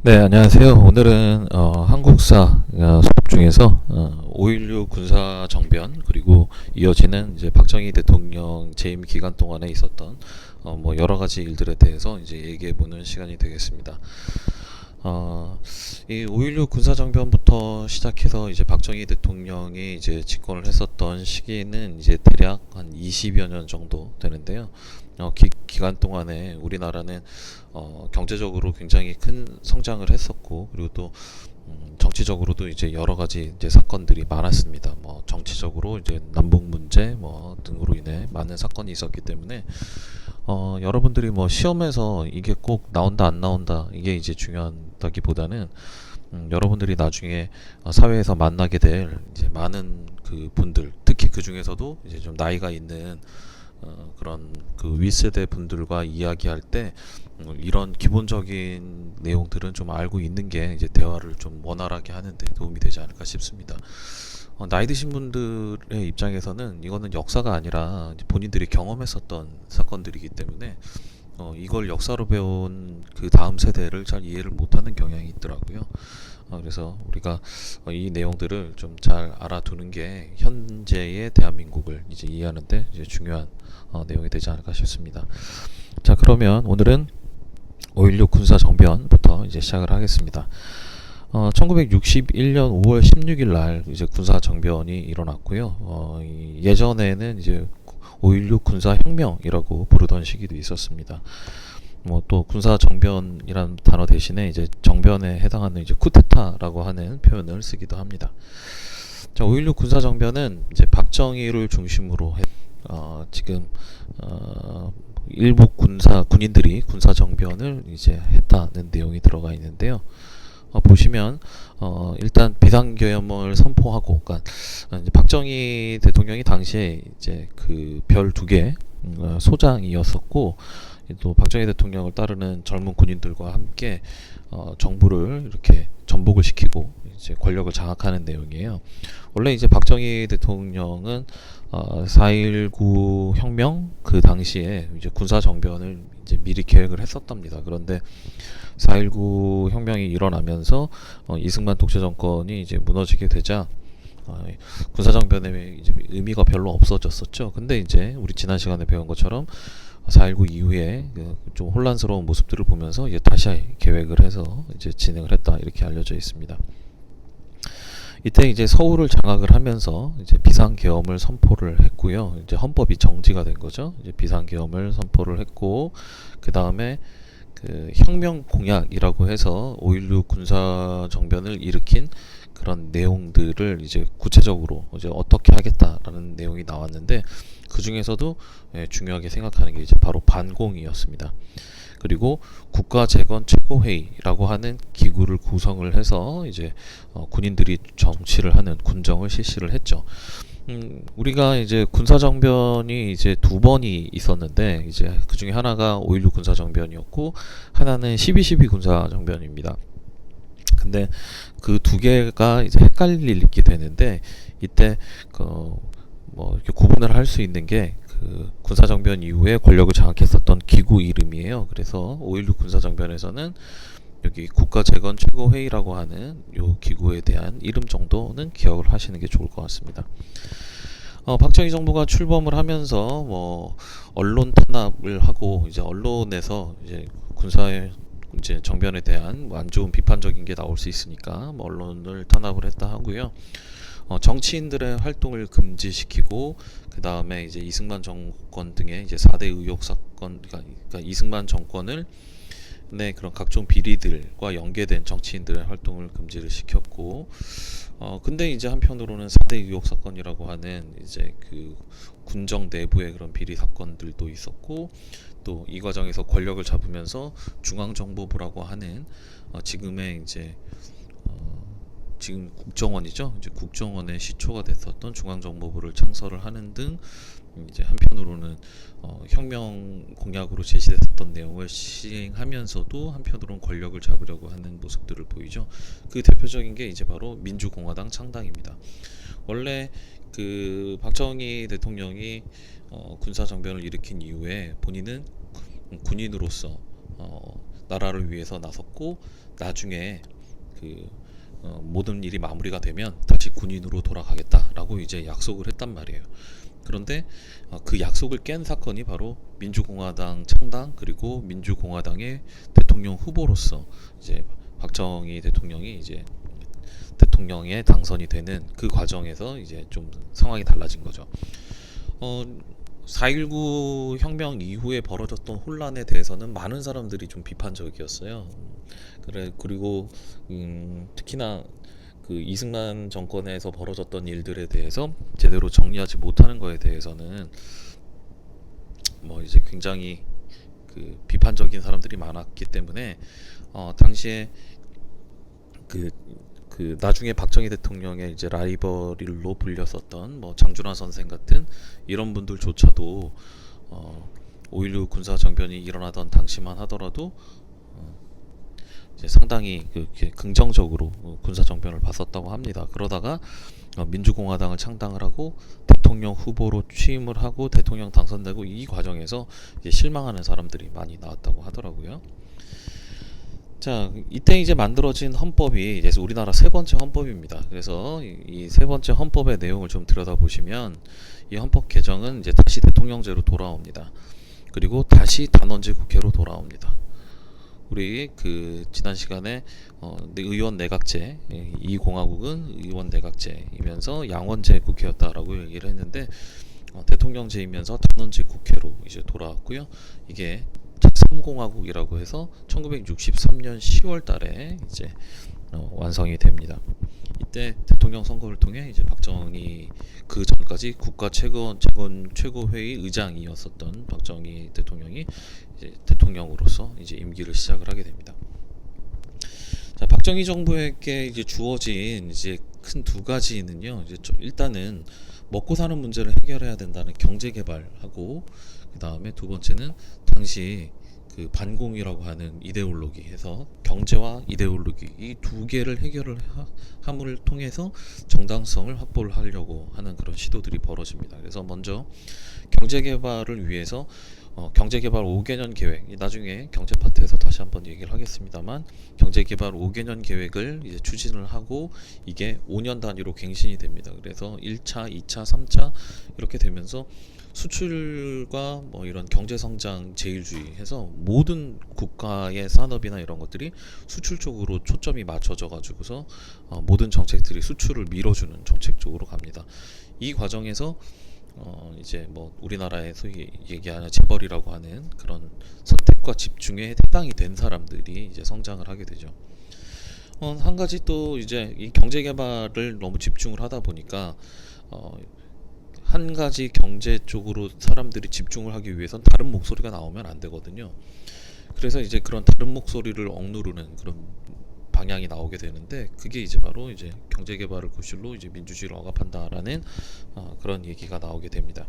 네, 안녕하세요. 오늘은 어, 한국사 어, 수업 중에서 어, 5.16 군사 정변 그리고 이어지는 이제 박정희 대통령 재임 기간 동안에 있었던 어, 뭐 여러 가지 일들에 대해서 이제 얘기해 보는 시간이 되겠습니다. 어, 이5.16 군사정변부터 시작해서 이제 박정희 대통령이 이제 집권을 했었던 시기는 이제 대략 한 20여 년 정도 되는데요. 어, 기, 기간 동안에 우리나라는 어, 경제적으로 굉장히 큰 성장을 했었고 그리고 또 음, 정치적으로도 이제 여러 가지 이제 사건들이 많았습니다. 뭐 정치적으로 이제 남북 문제 뭐 등으로 인해 많은 사건이 있었기 때문에 어, 여러분들이 뭐 시험에서 이게 꼭 나온다 안 나온다 이게 이제 중요하다기보다는 음, 여러분들이 나중에 어, 사회에서 만나게 될 이제 많은 그 분들 특히 그 중에서도 이제 좀 나이가 있는 어, 그런 그 윗세대 분들과 이야기할 때 음, 이런 기본적인 내용들은 좀 알고 있는 게 이제 대화를 좀 원활하게 하는데 도움이 되지 않을까 싶습니다. 어, 나이 드신 분들의 입장에서는 이거는 역사가 아니라 본인들이 경험했었던 사건들이기 때문에 어, 이걸 역사로 배운 그 다음 세대를 잘 이해를 못하는 경향이 있더라고요. 어, 그래서 우리가 어, 이 내용들을 좀 잘 알아두는 게 현재의 대한민국을 이제 이해하는데 이제 중요한 어, 내용이 되지 않을까 싶습니다. 자, 그러면 오늘은 5.16 군사 정변부터 이제 시작을 하겠습니다. 어, 1961년 5월 16일 날 이제 군사 정변이 일어났고요. 어, 이 예전에는 이제 5.16 군사 혁명이라고 부르던 시기도 있었습니다. 뭐 또 군사 정변이라는 단어 대신에 이제 정변에 해당하는 이제 쿠데타라고 하는 표현을 쓰기도 합니다. 자, 5.16 군사 정변은 이제 박정희를 중심으로 해, 어, 지금 어, 일부 군사 군인들이 군사 정변을 이제 했다는 내용이 들어가 있는데요. 어, 보시면 어, 일단 비상계엄을 선포하고, 그러니까 이제 박정희 대통령이 당시에 이제 그 별 두개 어, 소장이었었고 또 박정희 대통령을 따르는 젊은 군인들과 함께 어, 정부를 이렇게 전복을 시키고 이제 권력을 장악하는 내용이에요. 원래 이제 박정희 대통령은 어, 4.19 혁명 그 당시에 이제 군사 정변을 이제 미리 계획을 했었답니다. 그런데 4.19 혁명이 일어나면서 어, 이승만 독재 정권이 이제 무너지게 되자 어, 군사 정변의 이제 의미가 별로 없어졌었죠. 근데 이제 우리 지난 시간에 배운 것처럼 4.19 이후에 그좀 혼란스러운 모습들을 보면서 이제 다시 계획을 해서 이제 진행을 했다 이렇게 알려져 있습니다. 이때 이제 서울을 장악을 하면서 이제 비상계엄을 선포를 했고요. 이제 헌법이 정지가 된 거죠. 이제 비상계엄을 선포를 했고 그 다음에 그 혁명 공약이라고 해서 5.16 군사 정변을 일으킨 그런 내용들을 이제 구체적으로 이제 어떻게 하겠다라는 내용이 나왔는데 그 중에서도 예, 중요하게 생각하는 게 이제 바로 반공이었습니다. 그리고 국가재건 최고회의라고 하는 기구를 구성을 해서 이제 어, 군인들이 정치를 하는 군정을 실시를 했죠. 음, 우리가 이제 군사정변이 이제 두 번이 있었는데 이제 그 중에 하나가 5.16 군사정변이었고 하나는 12.12 군사정변입니다. 근데 그 두 개가 이제 헷갈리게 되는데 이때 그 뭐 이렇게 구분을 할 수 있는 게 그 군사정변 이후에 권력을 장악했었던 기구 이름이에요. 그래서 5.16 군사정변에서는 여기 국가재건 최고회의라고 하는 요 기구에 대한 이름 정도는 기억을 하시는 게 좋을 것 같습니다. 어, 박정희 정부가 출범을 하면서 뭐 언론 탄압을 하고 이제 언론에서 이제 군사의 이제 정변에 대한 뭐안 좋은 비판적인 게 나올 수 있으니까 뭐 언론을 탄압을 했다 하고요. 어, 정치인들의 활동을 금지시키고 그 다음에 이제 이승만 정권 등의 이제 4대 의혹 사건 그러니까, 그러니까 이승만 정권을 네 그런 각종 비리들과 연계된 정치인들의 활동을 금지를 시켰고 어 근데 이제 한편으로는 4대 의혹 사건이라고 하는 이제 그 군정 내부의 그런 비리 사건들도 있었고 또 이 과정에서 권력을 잡으면서 중앙정보부라고 하는 어 지금의 이제 어 지금 국정원이죠. 이제 국정원의 시초가 됐었던 중앙정보부를 창설을 하는 등 이제 한편으로는 어, 혁명 공약으로 제시됐었던 내용을 시행하면서도 한편으로는 권력을 잡으려고 하는 모습들을 보이죠. 그 대표적인 게 이제 바로 민주공화당 창당입니다. 원래 그 박정희 대통령이 어, 군사 정변을 일으킨 이후에 본인은 군인으로서 어, 나라를 위해서 나섰고 나중에 그 어, 모든 일이 마무리가 되면 다시 군인으로 돌아가겠다라고 이제 약속을 했단 말이에요. 그런데 어, 그 약속을 깬 사건이 바로 민주공화당 창당 그리고 민주공화당의 대통령 후보로서 이제 박정희 대통령이 이제 대통령에 당선이 되는 그 과정에서 이제 좀 상황이 달라진 거죠. 어, 4.19 혁명 이후에 벌어졌던 혼란에 대해서는 많은 사람들이 좀 비판적이었어요. 그래 그리고 음, 특히나 그 이승만 정권에서 벌어졌던 일들에 대해서 제대로 정리하지 못하는 거에 대해서는 뭐 이제 굉장히 그 비판적인 사람들이 많았기 때문에 어, 당시에 그, 그 나중에 박정희 대통령의 이제 라이벌로 불렸었던 뭐 장준하 선생 같은 이런 분들조차도 어, 5.16 군사 정변이 일어나던 당시만 하더라도 어, 이제 상당히 그렇게 긍정적으로 어, 군사 정변을 봤었다고 합니다. 그러다가 어, 민주공화당을 창당을 하고 대통령 후보로 취임을 하고 대통령 당선되고 이 과정에서 실망하는 사람들이 많이 나왔다고 하더라고요. 자, 이때 이제 만들어진 헌법이 이제 우리나라 세 번째 헌법입니다. 그래서 이 세 번째 헌법의 내용을 좀 들여다보시면 이 헌법 개정은 이제 다시 대통령제로 돌아옵니다. 그리고 다시 단원제 국회로 돌아옵니다. 우리 그 지난 시간에 어, 의원 내각제 예, 이 공화국은 의원 내각제이면서 양원제 국회였다라고 얘기를 했는데 어, 대통령제이면서 단원제 국회로 이제 돌아왔고요. 이게 제3공화국이라고 해서 1963년 10월 달에 이제 어, 완성이 됩니다. 이때 대통령 선거를 통해 이제 박정희 그 전까지 국가 최고 최고 최고회의 의장이었었던 박정희 대통령이 이제 대통령으로서 이제 임기를 시작을 하게 됩니다. 자, 박정희 정부에게 이제 주어진 이제 큰 두 가지는요. 이제 좀 일단은 먹고 사는 문제를 해결해야 된다는 경제 개발하고 그 다음에 두 번째는 당시 그 반공이라고 하는 이데올로기 해서 경제와 이데올로기 이 두 개를 해결을 하, 함을 통해서 정당성을 확보를 하려고 하는 그런 시도들이 벌어집니다. 그래서 먼저 경제 개발을 위해서 어, 경제개발 5개년 계획 나중에 경제 파트에서 다시 한번 얘기를 하겠습니다만 경제개발 5개년 계획을 이제 추진을 하고 이게 5년 단위로 갱신이 됩니다. 그래서 1차, 2차, 3차 이렇게 되면서 수출과 뭐 이런 경제 성장 제일주의 해서 모든 국가의 산업이나 이런 것들이 수출 쪽으로 초점이 맞춰져 가지고서 어, 모든 정책들이 수출을 밀어주는 정책 쪽으로 갑니다. 이 과정에서 어 이제 뭐 우리나라에서 얘기하는 재벌이라고 하는 그런 선택과 집중에 해당이 된 사람들이 이제 성장을 하게 되죠. 어, 한 가지 또 이제 이 경제 개발을 너무 집중을 하다 보니까 어, 한 가지 경제 쪽으로 사람들이 집중을 하기 위해선 다른 목소리가 나오면 안 되거든요. 그래서 이제 그런 다른 목소리를 억누르는 그런 방향이 나오게 되는데 그게 이제 바로 이제 경제 개발을 구실로 이제 민주주의를 억압한다라는 어, 그런 얘기가 나오게 됩니다.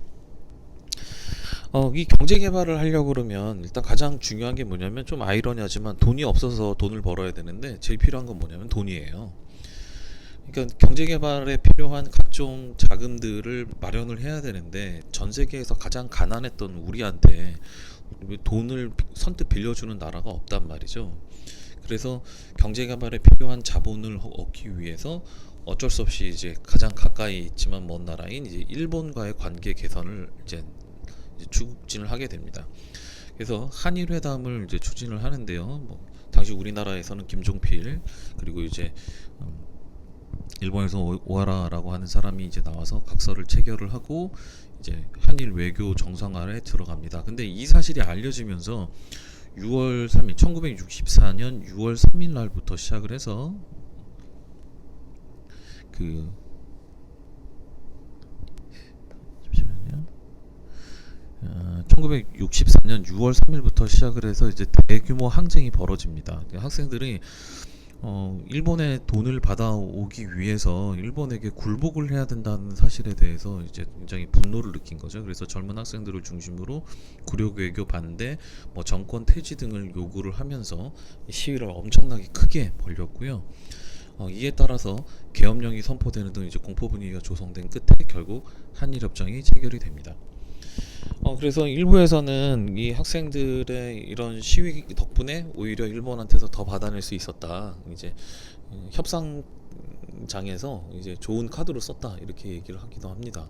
어, 이 경제 개발을 하려고 그러면 일단 가장 중요한 게 뭐냐면 좀 아이러니하지만 돈이 없어서 돈을 벌어야 되는데 제일 필요한 건 뭐냐면 돈이에요. 그러니까 경제 개발에 필요한 각종 자금들을 마련을 해야 되는데 전 세계에서 가장 가난했던 우리한테 돈을 선뜻 빌려주는 나라가 없단 말이죠. 그래서 경제 개발에 필요한 자본을 얻기 위해서 어쩔 수 없이 이제 가장 가까이 있지만 먼 나라인 이제 일본과의 관계 개선을 이제, 추진을 하게 됩니다. 그래서 한일 회담을 이제 추진을 하는데요. 뭐 당시 우리나라에서는 김종필 그리고 이제 음, 일본에서 오하라라고 하는 사람이 이제 나와서 각서를 체결을 하고 이제 한일 외교 정상화에 들어갑니다. 근데 이 사실이 알려지면서 6월 3일 1964년 6월 3일 날부터 시작을 해서 그 잠시만요. 어, 1964년 6월 3일부터 시작을 해서 이제 대규모 항쟁이 벌어집니다. 학생들이 어, 일본에 돈을 받아오기 위해서 일본에게 굴복을 해야 된다는 사실에 대해서 이제 굉장히 분노를 느낀 거죠. 그래서 젊은 학생들을 중심으로 구력 외교 반대, 뭐 정권 퇴지 등을 요구를 하면서 시위를 엄청나게 크게 벌렸고요. 어, 이에 따라서 계엄령이 선포되는 등 이제 공포 분위기가 조성된 끝에 결국 한일 협정이 체결이 됩니다. 어, 그래서 일부에서는 이 학생들의 이런 시위 덕분에 오히려 일본한테서 더 받아낼 수 있었다. 이제 음, 협상장에서 이제 좋은 카드로 썼다 이렇게 얘기를 하기도 합니다.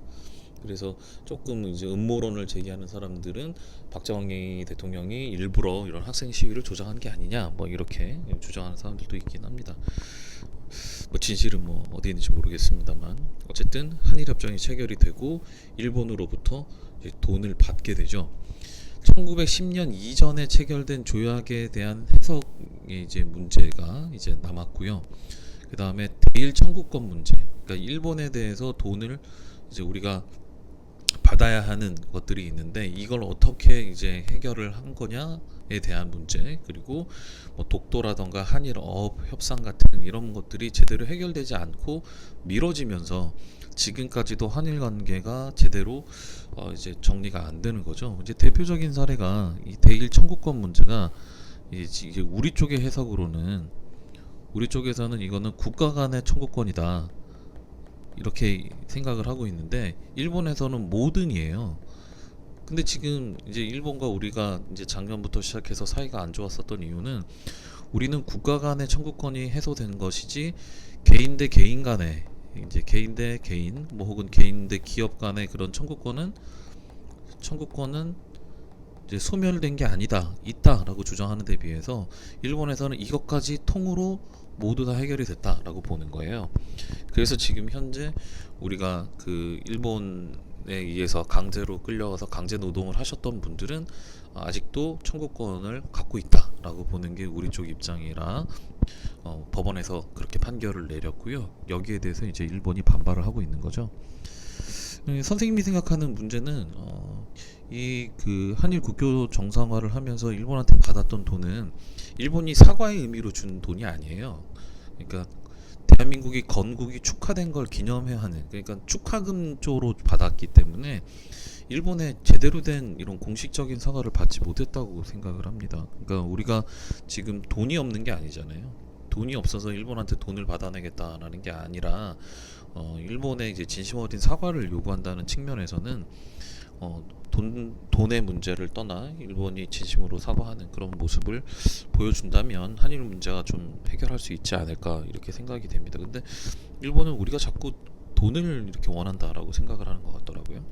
그래서 조금 이제 음모론을 제기하는 사람들은 박정희 대통령이 일부러 이런 학생 시위를 조장한 게 아니냐 뭐 이렇게 주장하는 사람들도 있긴 합니다. 뭐 진실은 뭐 어디 있는지 모르겠습니다만 어쨌든 한일 협정이 체결이 되고 일본으로부터 돈을 받게 되죠. 1910년 이전에 체결된 조약에 대한 해석의 이제 문제가 이제 남았고요. 그 다음에 대일 청구권 문제, 그러니까 일본에 대해서 돈을 이제 우리가 받아야 하는 것들이 있는데 이걸 어떻게 이제 해결을 한 거냐에 대한 문제 그리고 뭐 독도라던가 한일 어업 협상 같은 이런 것들이 제대로 해결되지 않고 미뤄지면서 지금까지도 한일 관계가 제대로 어 이제 정리가 안 되는 거죠. 이제 대표적인 사례가 이 대일 청구권 문제가 이제 우리 쪽의 해석으로는 우리 쪽에서는 이거는 국가 간의 청구권이다. 이렇게 생각을 하고 있는데 일본에서는 모든이에요. 근데 지금 이제 일본과 우리가 이제 작년부터 시작해서 사이가 안 좋았었던 이유는 우리는 국가 간의 청구권이 해소된 것이지 개인 대 개인 간의 이제 개인 대 개인 뭐 혹은 개인 대 기업 간의 그런 청구권은 청구권은 이제 소멸된 게 아니다 있다라고 주장하는 데 비해서 일본에서는 이것까지 통으로 모두 다 해결이 됐다라고 보는 거예요. 그래서 지금 현재 우리가 그 일본에 의해서 강제로 끌려가서 강제 노동을 하셨던 분들은 아직도 청구권을 갖고 있다라고 보는 게 우리 쪽 입장이라 어, 법원에서 그렇게 판결을 내렸고요. 여기에 대해서 이제 일본이 반발을 하고 있는 거죠. 음, 선생님이 생각하는 문제는 어, 이 그 한일 국교 정상화를 하면서 일본한테 받았던 돈은 일본이 사과의 의미로 준 돈이 아니에요. 그러니까 대한민국이 건국이 축하된 걸 기념해 하는 그러니까 축하금 쪽으로 받았기 때문에 일본에 제대로 된 이런 공식적인 사과를 받지 못했다고 생각을 합니다. 그러니까 우리가 지금 돈이 없는 게 아니잖아요. 돈이 없어서 일본한테 돈을 받아내겠다라는 게 아니라 어, 일본에 이제 진심 어린 사과를 요구한다는 측면에서는 어, 돈 돈의 문제를 떠나 일본이 진심으로 사과하는 그런 모습을 보여준다면 한일 문제가 좀 해결할 수 있지 않을까 이렇게 생각이 됩니다. 근데 일본은 우리가 자꾸 돈을 이렇게 원한다라고 생각을 하는 것 같더라고요.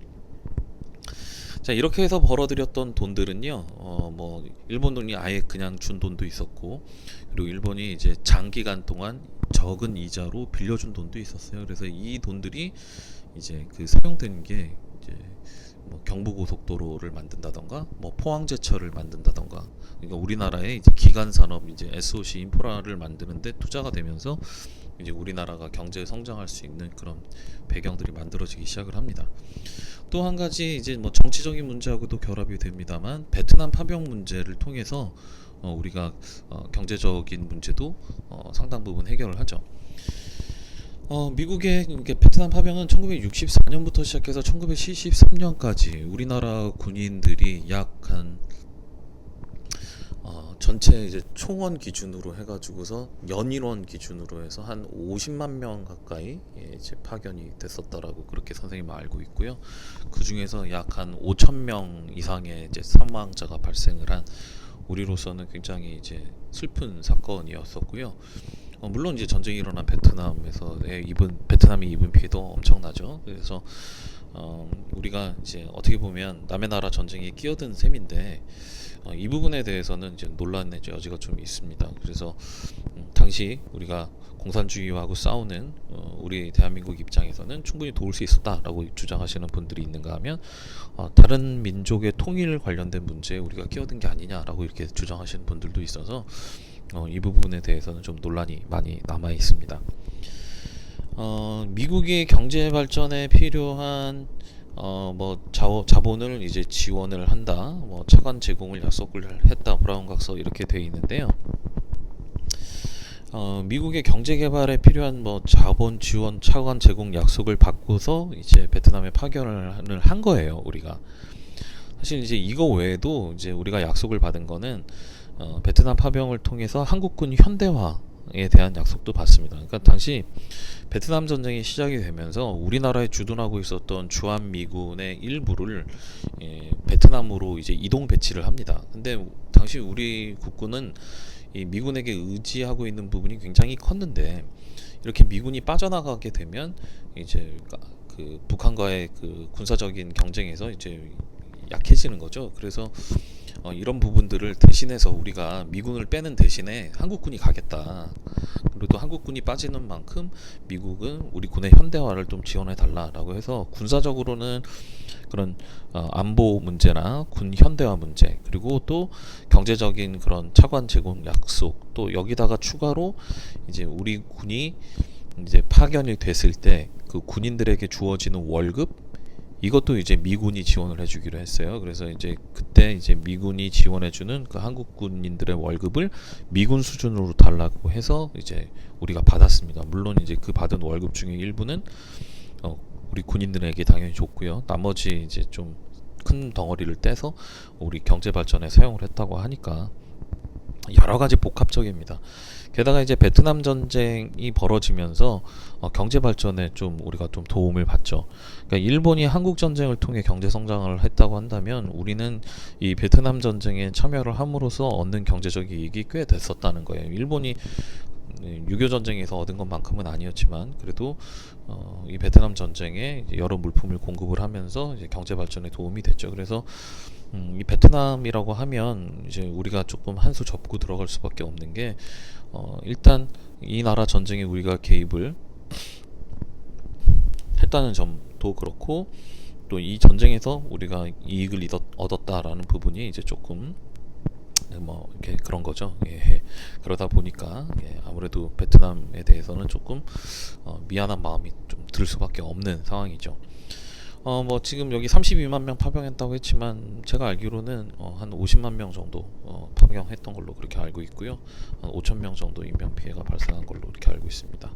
자 이렇게 해서 벌어들였던 돈들은요 어 뭐 일본 돈이 아예 그냥 준 돈도 있었고 그리고 일본이 이제 장기간 동안 적은 이자로 빌려준 돈도 있었어요 그래서 이 돈들이 이제 그 사용된 게 뭐 경부고속도로를 만든다던가 뭐 포항제철을 만든다던가 그러니까 우리나라의 이제 기간 산업 이제 SOC 인프라를 만드는데 투자가 되면서 이제 우리나라가 경제 성장할 수 있는 그런 배경들이 만들어지기 시작을 합니다. 또 한 가지 이제 뭐 정치적인 문제하고도 결합이 됩니다만 베트남 파병 문제를 통해서 어 우리가 어 경제적인 문제도 어 상당 부분 해결을 하죠. 어, 미국의 베트남 파병은 1964년부터 시작해서 1973년까지 우리나라 군인들이 약한 어, 전체 이제 총원 기준으로 해가지고서 연인원 기준으로 해서 한 50만 명 가까이 예, 이제 파견이 됐었다라고 그렇게 선생님 알고 있고요. 그 중에서 약 한 5천 명 이상의 이제 사망자가 발생을 한 우리로서는 굉장히 이제 슬픈 사건이었었고요. 어, 물론 이제 전쟁이 일어난 베트남에서 입은 베트남이 입은 피해도 엄청나죠. 그래서 어, 우리가 이제 어떻게 보면 남의 나라 전쟁에 끼어든 셈인데 어, 이 부분에 대해서는 이제 논란의 여지가 좀 있습니다. 그래서 음, 당시 우리가 공산주의하고 싸우는 어, 우리 대한민국 입장에서는 충분히 도울 수 있었다라고 주장하시는 분들이 있는가 하면 어, 다른 민족의 통일 관련된 문제에 우리가 끼어든 게 아니냐라고 이렇게 주장하시는 분들도 있어서 어, 이 부분에 대해서는 좀 논란이 많이 남아 있습니다. 어, 미국의 경제 발전에 필요한 어, 뭐 자원, 자본을 이제 지원을 한다, 뭐 차관 제공을 약속을 했다, 브라운 각서 이렇게 돼 있는데요. 어, 미국의 경제 개발에 필요한 뭐 자본 지원, 차관 제공 약속을 받고서 이제 베트남에 파견을 한 거예요, 우리가. 사실 이제 이거 외에도 이제 우리가 약속을 받은 거는 어, 베트남 파병을 통해서 한국군 현대화 평화에 대한 약속도 받습니다. 그러니까 당시 베트남 전쟁이 시작이 되면서 우리나라에 주둔하고 있었던 주한 미군의 일부를 예, 베트남으로 이제 이동 배치를 합니다. 근데 당시 우리 국군은 이 미군에게 의지하고 있는 부분이 굉장히 컸는데 이렇게 미군이 빠져나가게 되면 이제 그 북한과의 그 군사적인 경쟁에서 이제 약해지는 거죠. 그래서 어, 이런 부분들을 대신해서 우리가 미군을 빼는 대신에 한국군이 가겠다. 그리고 또 한국군이 빠지는 만큼 미국은 우리 군의 현대화를 좀 지원해 달라라고 해서 군사적으로는 그런 어, 안보 문제나 군 현대화 문제 그리고 또 경제적인 그런 차관 제공 약속 또 여기다가 추가로 이제 우리 군이 이제 파견이 됐을 때 그 군인들에게 주어지는 월급 이것도 이제 미군이 지원을 해주기로 했어요. 그래서 이제 그때 이제 미군이 지원해주는 그 한국 군인들의 월급을 미군 수준으로 달라고 해서 이제 우리가 받았습니다. 물론 이제 그 받은 월급 중에 일부는 어, 우리 군인들에게 당연히 줬고요. 나머지 이제 좀 큰 덩어리를 떼서 우리 경제 발전에 사용을 했다고 하니까 여러 가지 복합적입니다. 게다가 이제 베트남 전쟁이 벌어지면서 어, 경제 발전에 좀 우리가 좀 도움을 받죠. 그러니까 일본이 한국 전쟁을 통해 경제 성장을 했다고 한다면 우리는 이 베트남 전쟁에 참여를 함으로써 얻는 경제적 이익이 꽤 됐었다는 거예요. 일본이 6.25 전쟁에서 얻은 것만큼은 아니었지만 그래도 어, 이 베트남 전쟁에 여러 물품을 공급을 하면서 경제 발전에 도움이 됐죠. 그래서 음, 이 베트남이라고 하면 이제 우리가 조금 한 수 접고 들어갈 수밖에 없는 게 어, 일단 이 나라 전쟁에 우리가 개입을 했다는 점도 그렇고 또 이 전쟁에서 우리가 이익을 얻었, 얻었다라는 부분이 이제 조금 뭐 이렇게 그런 거죠. 예. 그러다 보니까 예, 아무래도 베트남에 대해서는 조금 어, 미안한 마음이 좀 들 수밖에 없는 상황이죠. 어 뭐 지금 여기 32만 명 파병했다고 했지만 제가 알기로는 어, 한 50만 명 정도 어, 파병했던 걸로 그렇게 알고 있고요. 한 5천 명 정도 인명 피해가 발생한 걸로 이렇게 알고 있습니다.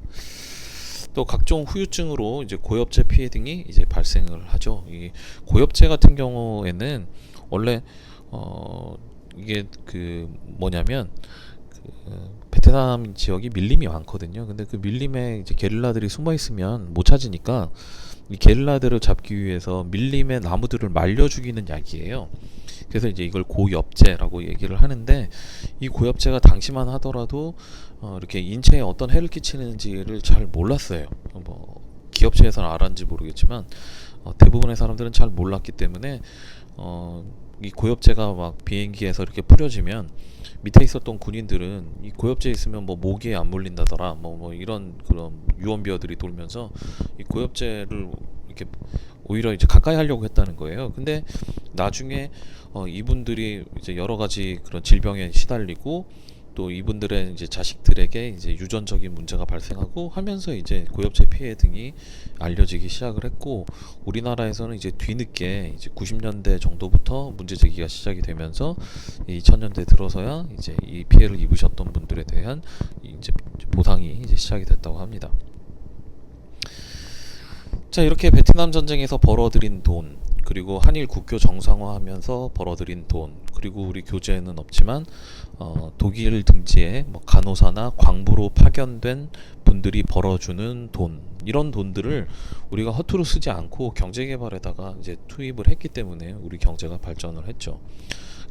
또 각종 후유증으로 이제 고엽제 피해 등이 이제 발생을 하죠. 이 고엽제 같은 경우에는 원래 어 이게 그 뭐냐면 그 베트남 지역이 밀림이 많거든요. 근데 그 밀림에 이제 게릴라들이 숨어 있으면 못 찾으니까 이 게릴라들을 잡기 위해서 밀림의 나무들을 말려 죽이는 약이에요. 그래서 이제 이걸 고엽제라고 얘기를 하는데 이 고엽제가 당시만 하더라도 어 이렇게 인체에 어떤 해를 끼치는지를 잘 몰랐어요. 뭐 기업체에서는 알았는지 모르겠지만 어 대부분의 사람들은 잘 몰랐기 때문에 어 이 고엽제가 막 비행기에서 이렇게 뿌려지면 밑에 있었던 군인들은 이 고엽제 있으면 뭐 모기에 안 물린다더라 뭐, 뭐 이런 그런 유언비어들이 돌면서 이 고엽제를 이렇게 오히려 이제 가까이 하려고 했다는 거예요. 근데 나중에 어 이분들이 이제 여러 가지 그런 질병에 시달리고 또 이분들의 이제 자식들에게 이제 유전적인 문제가 발생하고 하면서 이제 고엽제 피해 등이 알려지기 시작을 했고 우리나라에서는 이제 뒤늦게 이제 90년대 정도부터 문제 제기가 시작이 되면서 2000년대 들어서야 이제 이 피해를 입으셨던 분들에 대한 이제 보상이 이제 시작이 됐다고 합니다. 자 이렇게 베트남 전쟁에서 벌어들인 돈 그리고 한일 국교 정상화하면서 벌어들인 돈 그리고 우리 교재에는 없지만 어, 독일 등지에 뭐 간호사나 광부로 파견된 분들이 벌어주는 돈 이런 돈들을 우리가 허투루 쓰지 않고 경제 개발에다가 이제 투입을 했기 때문에 우리 경제가 발전을 했죠.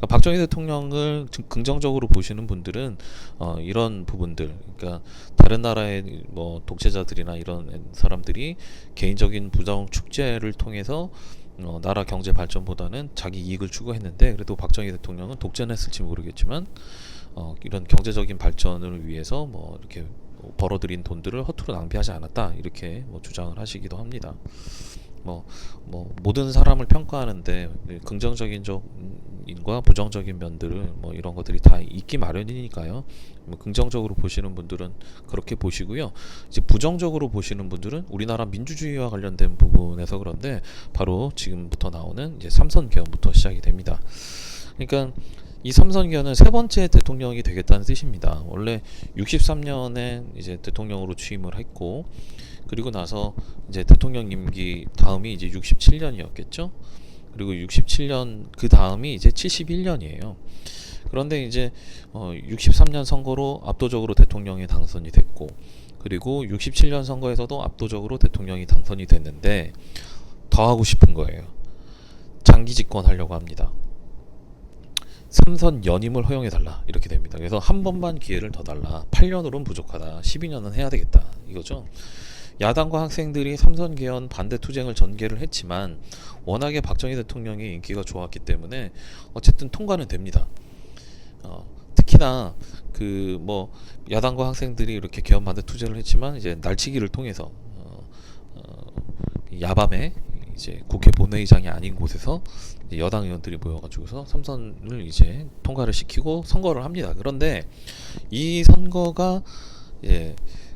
그러니까 박정희 대통령을 좀 긍정적으로 보시는 분들은 어, 이런 부분들, 그러니까 다른 나라의 뭐 독재자들이나 이런 사람들이 개인적인 부정 축제를 통해서 어, 나라 경제 발전보다는 자기 이익을 추구했는데 그래도 박정희 대통령은 독재했을지 모르겠지만 어, 이런 경제적인 발전을 위해서 뭐 이렇게 벌어들인 돈들을 허투루 낭비하지 않았다 이렇게 뭐 주장을 하시기도 합니다. 뭐, 뭐 모든 사람을 평가하는데 긍정적인 점과 부정적인 면들을 뭐 이런 것들이 다 있기 마련이니까요. 뭐 긍정적으로 보시는 분들은 그렇게 보시고요. 이제 부정적으로 보시는 분들은 우리나라 민주주의와 관련된 부분에서 그런데 바로 지금부터 나오는 이제 삼선 개헌부터 시작이 됩니다. 그러니까 이 삼선견은 세 번째 대통령이 되겠다는 뜻입니다. 원래 63년에 이제 대통령으로 취임을 했고 그리고 나서 이제 대통령 임기 다음이 이제 67년이었겠죠. 그리고 67년 그 다음이 이제 71년이에요. 그런데 이제 어 63년 선거로 압도적으로 대통령이 당선이 됐고 그리고 67년 선거에서도 압도적으로 대통령이 당선이 됐는데 더 하고 싶은 거예요. 장기 집권하려고 합니다. 삼선 연임을 허용해 달라 이렇게 됩니다. 그래서 한 번만 기회를 더 달라. 8년으로는 부족하다. 12년은 해야 되겠다. 이거죠. 야당과 학생들이 삼선 개헌 반대 투쟁을 전개를 했지만 워낙에 박정희 대통령의 인기가 좋았기 때문에 어쨌든 통과는 됩니다. 어, 특히나 그 뭐 야당과 학생들이 이렇게 개헌 반대 투쟁을 했지만 이제 날치기를 통해서 어, 어, 야밤에 이제 국회 본회의장이 아닌 곳에서 여당 의원들이 모여가지고서 삼선을 이제 통과를 시키고 선거를 합니다. 그런데 이 선거가 예, 좀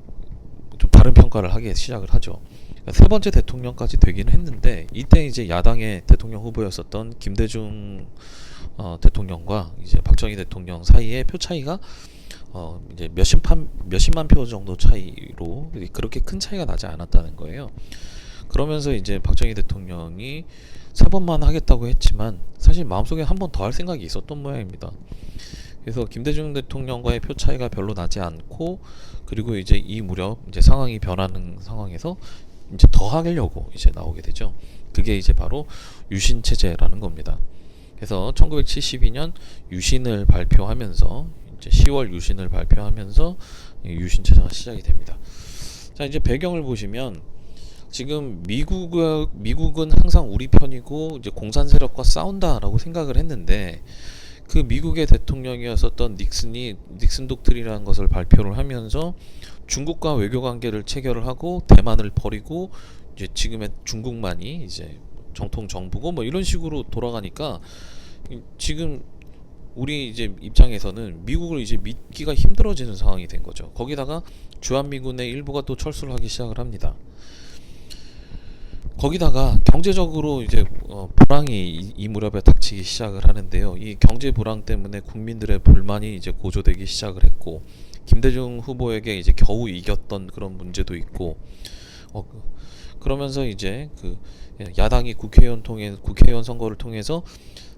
다른 평가를 하기 시작을 하죠. 그러니까 세 번째 대통령까지 되기는 했는데 이때 이제 야당의 대통령 후보였었던 김대중 어, 대통령과 이제 박정희 대통령 사이의 표 차이가 어, 이제 몇십만 몇십만 표 정도 차이로 그렇게 큰 차이가 나지 않았다는 거예요. 그러면서 이제 박정희 대통령이 세 번만 하겠다고 했지만 사실 마음속에 한 번 더 할 생각이 있었던 모양입니다. 그래서 김대중 대통령과의 표 차이가 별로 나지 않고 그리고 이제 이 무렵 이제 상황이 변하는 상황에서 이제 더 하려고 이제 나오게 되죠. 그게 이제 바로 유신 체제라는 겁니다. 그래서 1972년 유신을 발표하면서 이제 10월 유신을 발표하면서 이 유신 체제가 시작이 됩니다. 자 이제 배경을 보시면 지금 미국 미국은 항상 우리 편이고 이제 공산 세력과 싸운다라고 생각을 했는데 그 미국의 대통령이었었던 닉슨이 닉슨 독트리라는 것을 발표를 하면서 중국과 외교 관계를 체결을 하고 대만을 버리고 이제 지금의 중국만이 이제 정통 정부고 뭐 이런 식으로 돌아가니까 지금 우리 이제 입장에서는 미국을 이제 믿기가 힘들어지는 상황이 된 거죠. 거기다가 주한미군의 일부가 또 철수를 하기 시작을 합니다. 거기다가 경제적으로 이제 어, 불황이 이, 이 무렵에 닥치기 시작을 하는데요. 이 경제 불황 때문에 국민들의 불만이 이제 고조되기 시작을 했고 김대중 후보에게 이제 겨우 이겼던 그런 문제도 있고 어, 그러면서 이제 그 야당이 국회의원 통해 국회의원 선거를 통해서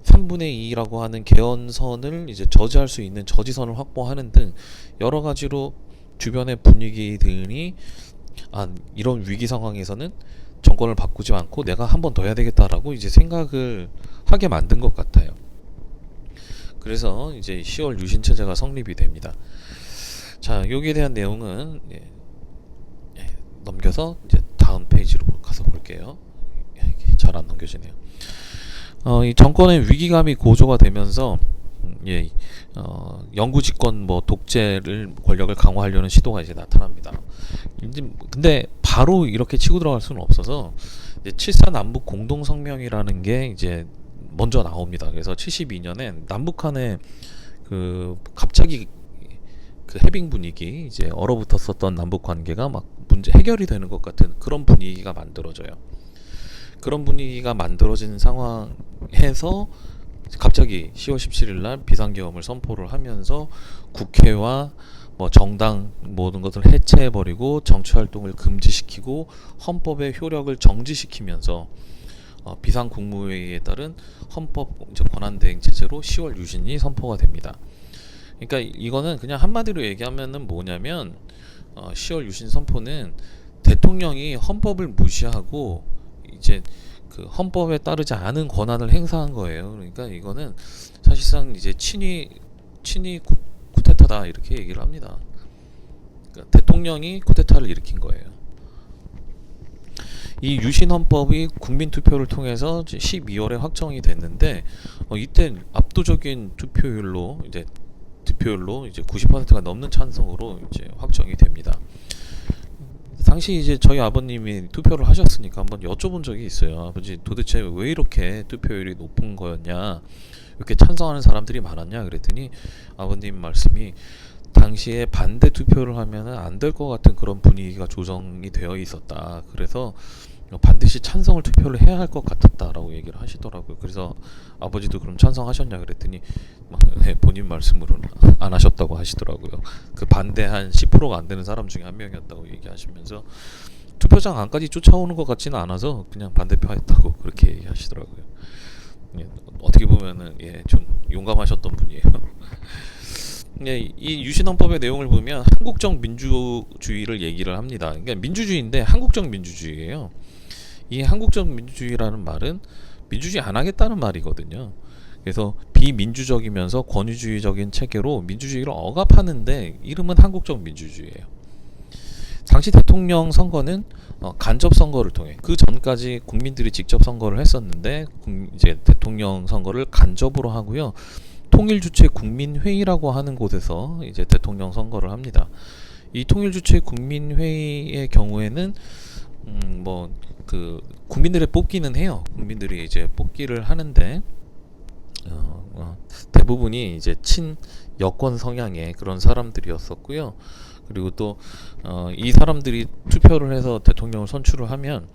3분의 2라고 하는 개헌선을 이제 저지할 수 있는 저지선을 확보하는 등 여러 가지로 주변의 분위기들이 아 이런 위기 상황에서는 정권을 바꾸지 않고 내가 한 번 더 해야 되겠다라고 이제 생각을 하게 만든 것 같아요. 그래서 이제 10월 유신 체제가 성립이 됩니다. 자, 여기에 대한 내용은 예, 예, 넘겨서 이제 다음 페이지로 가서 볼게요. 잘 안 넘겨지네요. 어, 이 정권의 위기감이 고조가 되면서 음, 예, 어, 영구 집권 뭐 독재를 권력을 강화하려는 시도가 이제 나타납니다. 근데 바로 이렇게 치고 들어갈 수는 없어서 이제 7사 남북 공동 성명이라는 게 이제 먼저 나옵니다. 그래서 72년에 남북한의 그 갑자기 그 해빙 분위기 이제 얼어붙었었던 남북 관계가 막 문제 해결이 되는 것 같은 그런 분위기가 만들어져요. 그런 분위기가 만들어진 상황에서 갑자기 10월 17일 날 비상계엄을 선포를 하면서 국회와 뭐 정당 모든 것을 해체해 버리고 정치 활동을 금지시키고 헌법의 효력을 정지시키면서 어, 비상 국무회의에 따른 헌법 권한 대행 체제로 10월 유신이 선포가 됩니다. 그러니까 이거는 그냥 한마디로 얘기하면은 뭐냐면 어, 10월 유신 선포는 대통령이 헌법을 무시하고 이제 그 헌법에 따르지 않은 권한을 행사한 거예요. 그러니까 이거는 사실상 이제 친위 친위 쿠, 쿠데타다 이렇게 얘기를 합니다. 그러니까 대통령이 쿠데타를 일으킨 거예요. 이 유신 헌법이 국민 투표를 통해서 12월에 확정이 됐는데 어, 이때 압도적인 투표율로 이제 득표율로 이제 90%가 넘는 찬성으로 이제 확정이 됩니다. 당시 이제 저희 아버님이 투표를 하셨으니까 한번 여쭤본 적이 있어요. 아버지 도대체 왜 이렇게 투표율이 높은 거였냐? 이렇게 찬성하는 사람들이 많았냐? 그랬더니 아버님 말씀이 당시에 반대 투표를 하면은 안 될 것 같은 그런 분위기가 조정이 되어 있었다. 그래서 반드시 찬성을 투표를 해야 할 것 같았다라고 얘기를 하시더라고요. 그래서 아버지도 그럼 찬성하셨냐 그랬더니 네, 본인 말씀으로는 안 하셨다고 하시더라고요. 그 반대 한 10%가 안 되는 사람 중에 한 명이었다고 얘기하시면서 투표장 안까지 쫓아오는 것 같지는 않아서 그냥 반대표 했다고 그렇게 얘기하시더라고요. 예, 어떻게 보면은 예, 좀 용감하셨던 분이에요. 예, 이 유신헌법의 내용을 보면 한국적 민주주의를 얘기를 합니다. 그러니까 민주주의인데 한국적 민주주의예요. 이 한국적 민주주의라는 말은 민주주의 안 하겠다는 말이거든요. 그래서 비민주적이면서 권위주의적인 체계로 민주주의를 억압하는데 이름은 한국적 민주주의예요. 당시 대통령 선거는 어, 간접 선거를 통해 그 전까지 국민들이 직접 선거를 했었는데 국- 이제 대통령 선거를 간접으로 하고요. 통일 주체 국민회의라고 하는 곳에서 이제 대통령 선거를 합니다. 이 통일 주체 국민회의의 경우에는 음, 뭐 그 국민들의 뽑기는 해요. 국민들이 이제 뽑기를 하는데 어, 어, 대부분이 이제 친 여권 성향의 그런 사람들이었었고요. 그리고 또 어, 이 사람들이 투표를 해서 대통령을 선출을 하면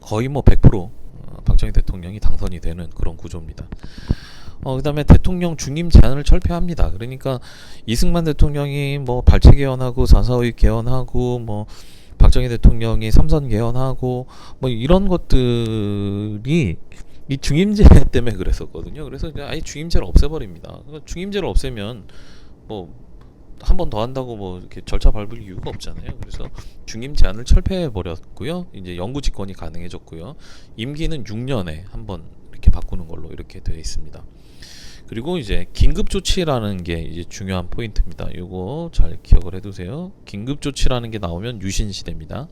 거의 뭐 100% 어, 박정희 대통령이 당선이 되는 그런 구조입니다. 어, 그다음에 대통령 중임 제한을 철폐합니다. 그러니까 이승만 대통령이 뭐 발췌 개헌하고 사사의 개헌하고 뭐 박정희 대통령이 삼선 개헌하고 뭐 이런 것들이 이 중임제 때문에 그랬었거든요. 그래서 아예 중임제를 없애버립니다. 그러니까 중임제를 없애면 뭐 한 번 더 한다고 뭐 이렇게 절차 밟을 이유가 없잖아요. 그래서 중임 제한을 철폐해 버렸고요. 이제 영구 집권이 가능해졌고요. 임기는 6년에 한 번 이렇게 바꾸는 걸로 이렇게 되어 있습니다. 그리고 이제 긴급 조치라는 게 이제 중요한 포인트입니다. 이거 잘 기억을 해두세요. 긴급 조치라는 게 나오면 유신 시대입니다.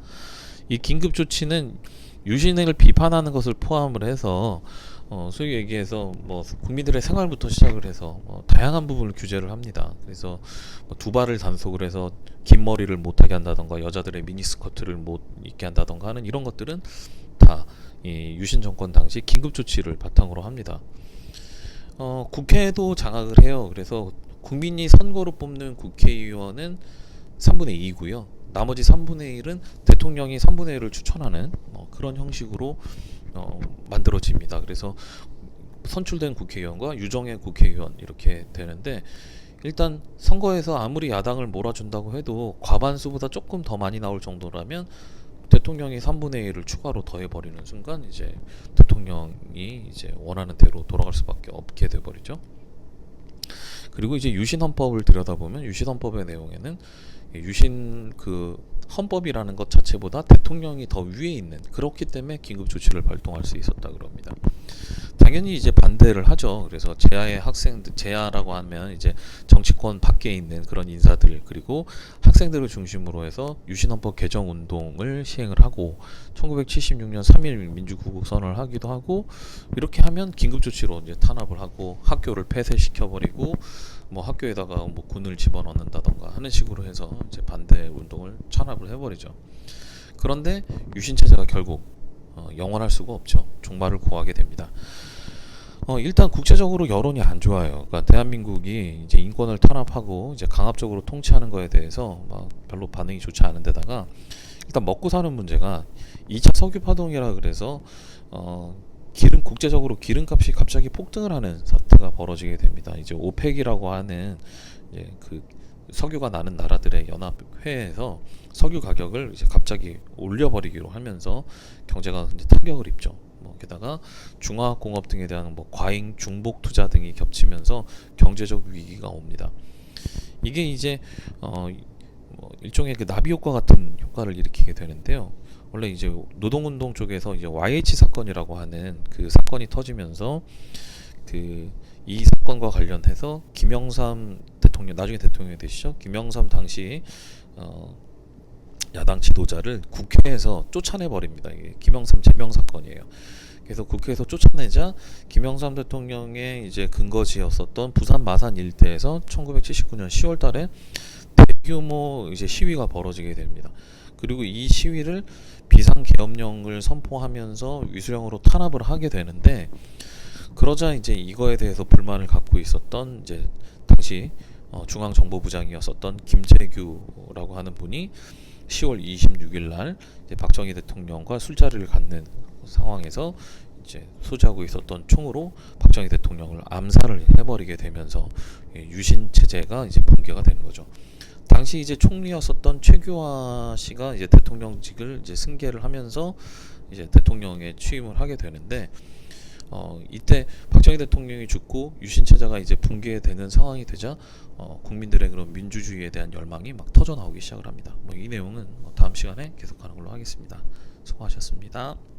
이 긴급 조치는 유신을 비판하는 것을 포함을 해서 어, 소위 얘기해서 뭐 국민들의 생활부터 시작을 해서 뭐 다양한 부분을 규제를 합니다. 그래서 뭐 두 발을 단속을 해서 긴 머리를 못하게 한다던가 여자들의 미니스커트를 못 입게 한다던가 하는 이런 것들은 다 이 유신 정권 당시 긴급 조치를 바탕으로 합니다. 어, 국회도 장악을 해요. 그래서 국민이 선거로 뽑는 국회의원은 3분의 2고요. 나머지 3분의 1은 대통령이 3분의 1을 추천하는 어, 그런 형식으로 어, 만들어집니다. 그래서 선출된 국회의원과 유정의 국회의원 이렇게 되는데 일단 선거에서 아무리 야당을 몰아준다고 해도 과반수보다 조금 더 많이 나올 정도라면 대통령이 3분의 1을 추가로 더해버리는 순간 이제 대통령이 이제 원하는 대로 돌아갈 수밖에 없게 돼버리죠. 그리고 이제 유신 헌법을 들여다보면 유신 헌법의 내용에는 이 유신 그 헌법이라는 것 자체보다 대통령이 더 위에 있는 그렇기 때문에 긴급 조치를 발동할 수 있었다 그럽니다. 당연히 이제 반대를 하죠. 그래서 제야의 학생들 제야라고 하면 이제 정치권 밖에 있는 그런 인사들 그리고 학생들을 중심으로 해서 유신헌법 개정 운동을 시행을 하고 1976년 3.1 민주구국 선언을 하기도 하고 이렇게 하면 긴급 조치로 이제 탄압을 하고 학교를 폐쇄시켜 버리고 뭐 학교에다가 뭐 군을 집어넣는다던가 하는 식으로 해서 이제 반대 운동을 찬압을 해버리죠. 그런데 유신 체제가 결국 어, 영원할 수가 없죠. 종말을 고하게 됩니다. 어, 일단 국제적으로 여론이 안 좋아요. 그러니까 대한민국이 이제 인권을 탄압하고 이제 강압적으로 통치하는 거에 대해서 막 별로 반응이 좋지 않은 데다가 일단 먹고 사는 문제가 2차 석유 파동이라 그래서 어, 기름 국제적으로 기름값이 갑자기 폭등을 하는 사태가 벌어지게 됩니다. 이제 오펙이라고 하는 이제 그 석유가 나는 나라들의 연합회에서 석유 가격을 이제 갑자기 올려버리기로 하면서 경제가 이제 타격을 입죠. 뭐 게다가 중화공업 등에 대한 뭐 과잉 중복 투자 등이 겹치면서 경제적 위기가 옵니다. 이게 이제 어, 뭐 일종의 그 나비 효과 같은 효과를 일으키게 되는데요. 원래 이제 노동운동 쪽에서 이제 YH 사건이라고 하는 그 사건이 터지면서 그 이 사건과 관련해서 김영삼 대통령 나중에 대통령이 되시죠. 김영삼 당시 어, 야당 지도자를 국회에서 쫓아내 버립니다. 이게 김영삼 제명 사건이에요. 그래서 국회에서 쫓아내자 김영삼 대통령의 이제 근거지였었던 부산 마산 일대에서 1979년 10월달에 대규모 이제 시위가 벌어지게 됩니다. 그리고 이 시위를 비상 계엄령을 선포하면서 위수령으로 탄압을 하게 되는데 그러자 이제 이거에 대해서 불만을 갖고 있었던 이제 당시 어, 중앙정보부장이었었던 김재규라고 하는 분이 10월 26일 날 박정희 대통령과 술자리를 갖는 상황에서 이제 소지하고 있었던 총으로 박정희 대통령을 암살을 해버리게 되면서 이 유신 체제가 이제 붕괴가 되는 거죠. 당시 이제 총리였었던 최규하 씨가 이제 대통령직을 이제 승계를 하면서 이제 대통령에 취임을 하게 되는데 어, 이때 박정희 대통령이 죽고 유신 체제가 이제 붕괴되는 상황이 되자 어, 국민들의 그런 민주주의에 대한 열망이 막 터져 나오기 시작을 합니다. 뭐 이 내용은 뭐 다음 시간에 계속하는 걸로 하겠습니다. 수고하셨습니다.